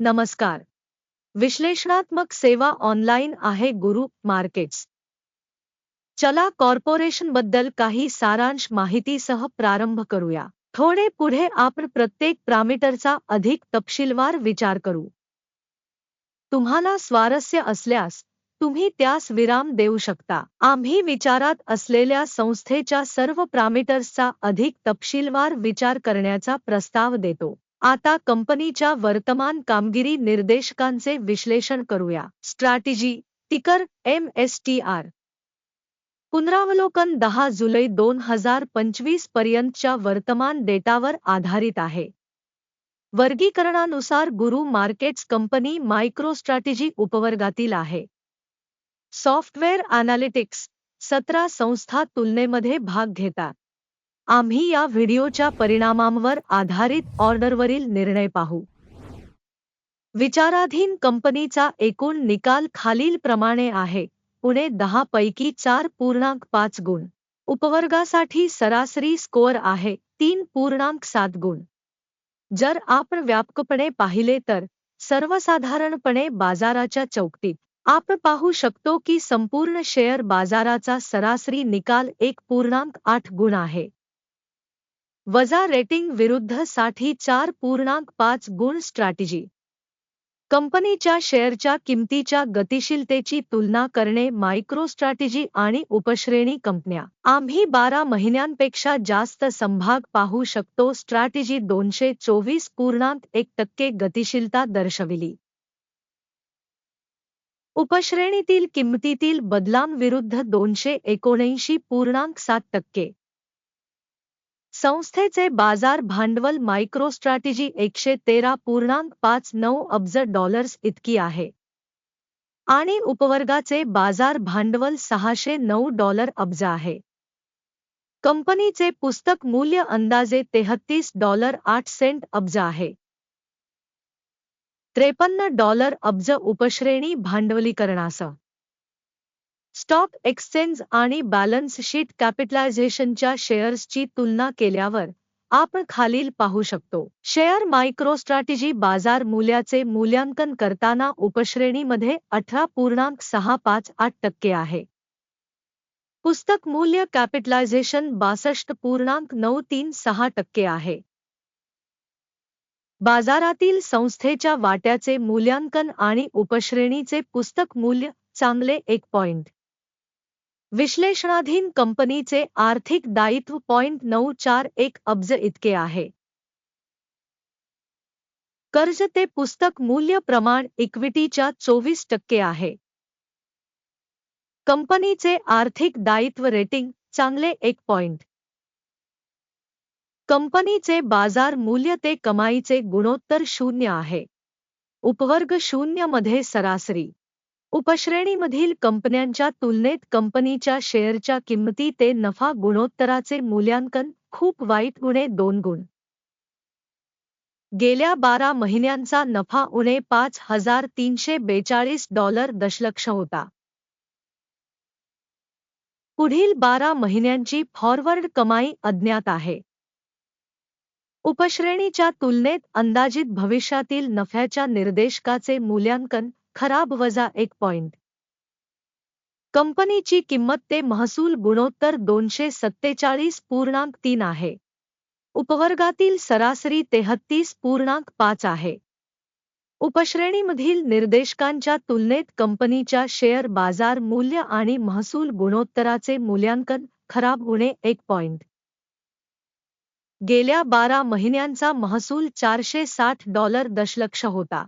नमस्कार. विश्लेषणात्मक सेवा ऑनलाईन आहे गुरु मार्केट्स. चला कॉर्पोरेशनबद्दल काही सारांश माहितीसह प्रारंभ करूया. थोडे पुढे आपण प्रत्येक प्रामीटरचा अधिक तपशीलवार विचार करू. तुम्हाला स्वारस्य असल्यास तुम्ही त्यास विराम देऊ शकता. आम्ही विचारात असलेल्या संस्थेच्या सर्व प्रामीटर्सचा अधिक तपशीलवार विचार करण्याचा प्रस्ताव देतो. आता कंपनीच्या वर्तमान कामगिरी निर्देशकांचे विश्लेषण करूया. स्ट्रॅटेजी टिकर एम एस टी आर. पुनरावलोकन दहा जुलै दोन हजार पंचवीस पर्यंतच्या वर्तमान डेटावर आधारित आहे. वर्गीकरणानुसार गुरु मार्केट्स कंपनी मायक्रोस्ट्रॅटेजी उपवर्गातील आहे. सॉफ्टवेअर अनालिटिक्स सतरा संस्था तुलनेमध्ये भाग घेतात. आम्ही या व्हिडिओच्या परिणामांवर आधारित ऑर्डरवरील निर्णय पाहू. विचाराधीन कंपनीचा एकूण निकाल खालीलप्रमाणे आहे. पुणे दहा पैकी चार पूर्णांक पाच गुण. उपवर्गासाठी सरासरी स्कोअर आहे तीन पूर्णांक सात गुण. जर आपण व्यापकपणे पाहिले तर सर्वसाधारणपणे बाजाराच्या चौकटीत. आपण पाहू शकतो की संपूर्ण शेअर बाजाराचा सरासरी निकाल एक पूर्णांक आठ गुण आहे. वजा रेटिंग विरुद्धसाठी चार पूर्णांक पाच गुण स्ट्रॅटेजी कंपनीच्या शेअरच्या किमतीच्या गतिशीलतेची तुलना करणे मायक्रो स्ट्रॅटेजी आणि उपश्रेणी कंपन्या. आम्ही बारा महिन्यांपेक्षा जास्त संभाग पाहू शकतो स्ट्रॅटेजी दोनशे चोवीस पूर्णांक एक टक्के गतिशीलता दर्शविली. उपश्रेणीतील किंमतीतील बदलांविरुद्ध दोनशे एकोणऐंशी पूर्णांक सात टक्के. संस्थेचे बाजार भांडवल मायक्रोस्ट्रॅटेजी एकशे तेरा पूर्णांक पाच नऊ अब्ज डॉलर्स इतकी आहे. आणि उपवर्गाचे बाजार भांडवल सहाशे नऊ डॉलर अब्ज आहे. कंपनीचे पुस्तक मूल्य अंदाजे तेहत्तीस डॉलर आठ सेंट अब्ज आहे. त्रेपन्न डॉलर अब्ज उपश्रेणी भांडवलीकरणासह. स्टॉक एक्सचेंज आणि बॅलन्स शीट कॅपिटलायझेशनच्या शेअर्सची तुलना केल्यावर आपण खालील पाहू शकतो. शेअर मायक्रोस्ट्रॅटेजी बाजार मूल्याचे मूल्यांकन करताना उपश्रेणीमध्ये अठरा पूर्णांक सहा पाच आठ टक्के आहे. पुस्तक मूल्य कॅपिटलायझेशन बासष्ट पूर्णांक नऊ तीन सहा टक्के आहे. बाजारातील संस्थेच्या वाट्याचे मूल्यांकन आणि उपश्रेणीचे पुस्तक मूल्य चांगले एक पॉइंट. विश्लेषणाधीन कंपनीचे आर्थिक दायित्व पॉइंट नऊ चार एक अब्ज इतके आहे. कर्ज ते पुस्तक मूल्य प्रमाण इक्विटीच्या चोवीस टक्के आहे. कंपनीचे आर्थिक दायित्व रेटिंग चांगले एक पॉइंट. कंपनीचे बाजार मूल्य ते कमाईचे गुणोत्तर शून्य आहे. उपवर्ग शून्यमध्ये सरासरी. उपश्रेणीमधील कंपन्यांच्या तुलनेत कंपनीच्या शेअरच्या किंमती ते नफा गुणोत्तराचे मूल्यांकन खूप वाईट गुणे दोन गुण. गेल्या बारा महिन्यांचा नफा उणे पाच हजार तीनशे बेचाळीस डॉलर दशलक्ष होता. पुढील बारा महिन्यांची फॉरवर्ड कमाई अज्ञात आहे. उपश्रेणीच्या तुलनेत अंदाजित भविष्यातील नफ्याच्या निर्देशकाचे मूल्यांकन खराब वजा एक पॉइंट. कंपनीची किंमत ते महसूल गुणोत्तर दोनशे सत्तेचाळीस पूर्णांक तीन आहे. उपवर्गातील सरासरी तेहत्तीस पूर्णांक पाच आहे. उपश्रेणीमधील निर्देशकांच्या तुलनेत कंपनीच्या शेअर बाजार मूल्य आणि महसूल गुणोत्तराचे मूल्यांकन खराब होणे एक पॉइंट. गेल्या बारा महिन्यांचा महसूल चारशे साठ डॉलर दशलक्ष होता.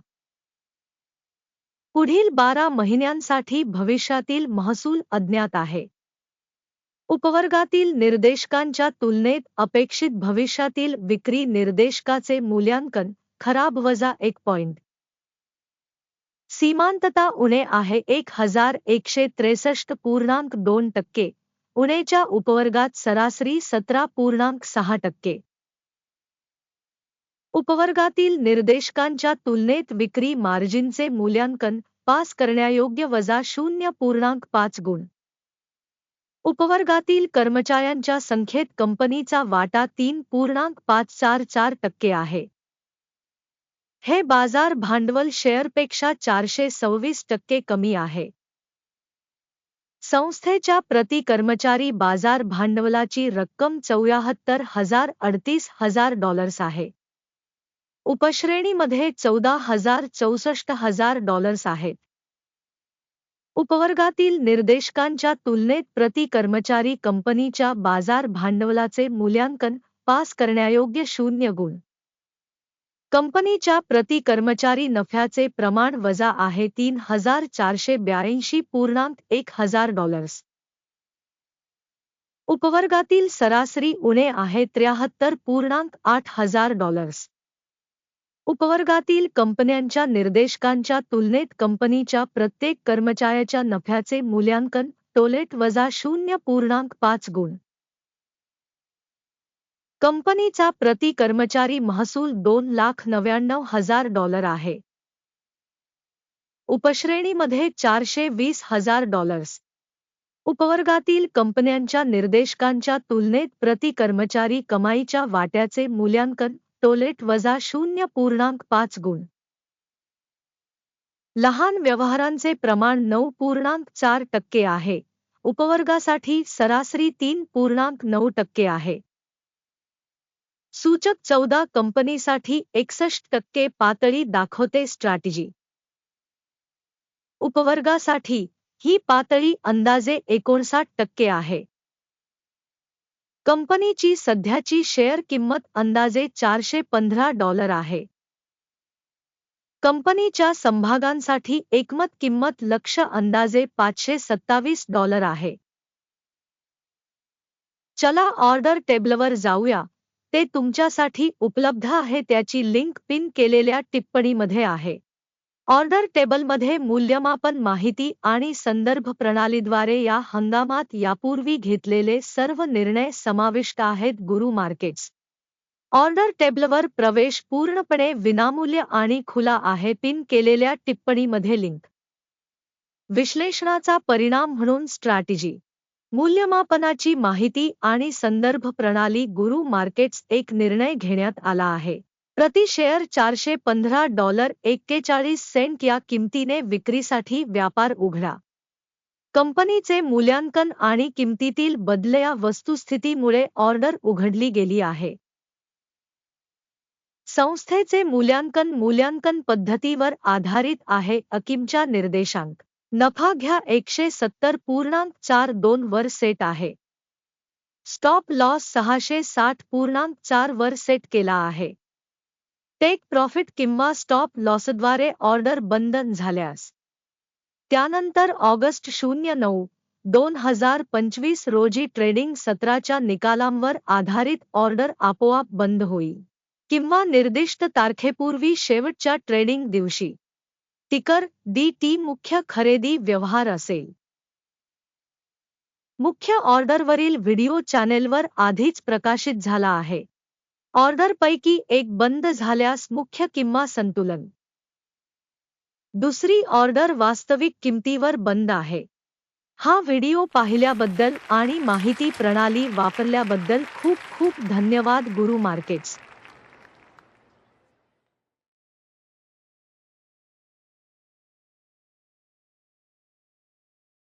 पुढील बारा महिन्यांसाठी भविष्यातील महसूल अज्ञात आहे. उपवर्गातील निर्देशकांच्या तुलनेत अपेक्षित भविष्यातील विक्री निर्देशकाचे मूल्यांकन खराब वजा एक पॉइंट. सीमांतता उणे आहे एक हजार एकशे त्रेसष्ट पूर्णांक दोन टक्के उणेच्या उपवर्गात सरासरी सतरा पूर्णांक सहा टक्के. उपवर्गातील निर्देशकांच्या तुलनेत विक्री मार्जिनचे मूल्यांकन पास करण्यायोग्य वजा शून्य पूर्णांक पाच गुण. उपवर्गातील कर्मचाऱ्यांच्या संख्येत कंपनीचा वाटा तीन पूर्णांक पाच चार चार टक्के आहे. हे बाजार भांडवल शेअरपेक्षा चारशे सव्वीस टक्के कमी आहे. संस्थेच्या प्रति कर्मचारी बाजार भांडवलाची रक्कम चौऱ्याहत्तर हजार अडतीस हजार डॉलर्स आहे. उपश्रेणीमध्ये चौदा हजार चौसष्ट हजार डॉलर्स आहेत. उपवर्गातील निर्देशकांच्या तुलनेत प्रति कर्मचारी कंपनीच्या बाजार भांडवलाचे मूल्यांकन पास करण्यायोग्य शून्य गुण. कंपनीच्या प्रति कर्मचारी नफ्याचे प्रमाण वजा आहे तीन हजार चारशे ब्याऐंशी पूर्णांक एक हजार डॉलर्स उपवर्गातील सरासरी उणे आहे त्र्याहत्तर पूर्णांक आठ हजार डॉलर्स उपवर्गातील कंपन्यांच्या निर्देशकांच्या तुलनेत कंपनीच्या प्रत्येक कर्मचाऱ्याच्या नफ्याचे मूल्यांकन टोलेट वजा शून्य पूर्णांक पाच गुण. कंपनीचा प्रति कर्मचारी महसूल दोन लाख नव्याण्णव हजार डॉलर आहे. उपश्रेणीमध्ये चारशे वीस हजार डॉलर्स. उपवर्गातील कंपन्यांच्या निर्देशकांच्या तुलनेत प्रति कर्मचारी कमाईच्या वाट्याचे मूल्यांकन टोलेट वजा शून्य पूर्णांक पाच गुण. लहान व्यवहारांचे प्रमाण नऊ पूर्णांक चार टक्के आहे. उपवर्गासाठी सरासरी तीन पूर्णांक नऊ टक्के आहे. सूचक चौदा कंपनीसाठी एकसष्ट टक्के पातळी दाखवते स्ट्रॅटेजी. उपवर्गासाठी ही पातळी अंदाजे एकोणसाठ टक्के आहे. कंपनीची सध्याची शेअर किंमत अंदाजे चारशे पंधरा डॉलर आहे. कंपनीच्या संभागांसाठी एकमत किंमत लक्ष अंदाजे पाचशे सत्तावीस डॉलर आहे. चला ऑर्डर टेबलवर जाऊया. ते तुमच्यासाठी उपलब्ध आहे त्याची लिंक पिन केलेल्या टिप्पणीमध्ये आहे. ऑर्डर टेबलमध्ये मूल्यमापन माहिती आणि संदर्भ प्रणालीद्वारे या हंगामात यापूर्वी घेतलेले सर्व निर्णय समाविष्ट आहेत गुरु मार्केट्स. ऑर्डर टेबलवर प्रवेश पूर्णपणे विनामूल्य आणि खुला आहे पिन केलेल्या टिप्पणीमध्ये लिंक. विश्लेषणाचा परिणाम म्हणून स्ट्रॅटेजी. मूल्यमापनाची माहिती आणि संदर्भ प्रणाली गुरु मार्केट्स एक निर्णय घेण्यात आला आहे. प्रति शेअर चारशे पंधरा डॉलर एक्केचाळीस सेंट या किमतीने विक्रीसाठी व्यापार उघडा. कंपनीचे मूल्यांकन आणि किमतीतील बदलया वस्तुस्थितीमुळे ऑर्डर उघडली गेली आहे. संस्थेचे मूल्यांकन मूल्यांकन पद्धतीवर आधारित आहे अकिमच्या निर्देशांक. नफा घ्या एकशे सत्तर पूर्णांक चार दोन वर सेट आहे. स्टॉप लॉस सहाशे साठ पूर्णांक चार वर सेट केला आहे. टेक प्रॉफिट किंवा स्टॉप लॉसद्वारे ऑर्डर बंद झाल्यास. त्यानंतर ऑगस्ट शून्य नऊ दोन हजार पंचवीस रोजी ट्रेडिंग सत्राच्या निकालांवर आधारित ऑर्डर आपोआप बंद होईल किंवा निर्दिष्ट तारखेपूर्वी शेवटच्या ट्रेडिंग दिवशी. टिकर डी टी मुख्य खरेदी व्यवहार असेल. मुख्य ऑर्डरवरील व्हिडिओ चॅनेलवर आधीच प्रकाशित झाला आहे. ऑर्डरपैकी एक बंद झाल्यास मुख्य किंवा संतुलन. दुसरी ऑर्डर वास्तविक किमतीवर बंद आहे. हा व्हिडिओ पाहिल्याबद्दल आणि माहिती प्रणाली वापरल्याबद्दल खूप खूप धन्यवाद गुरु मार्केट्स.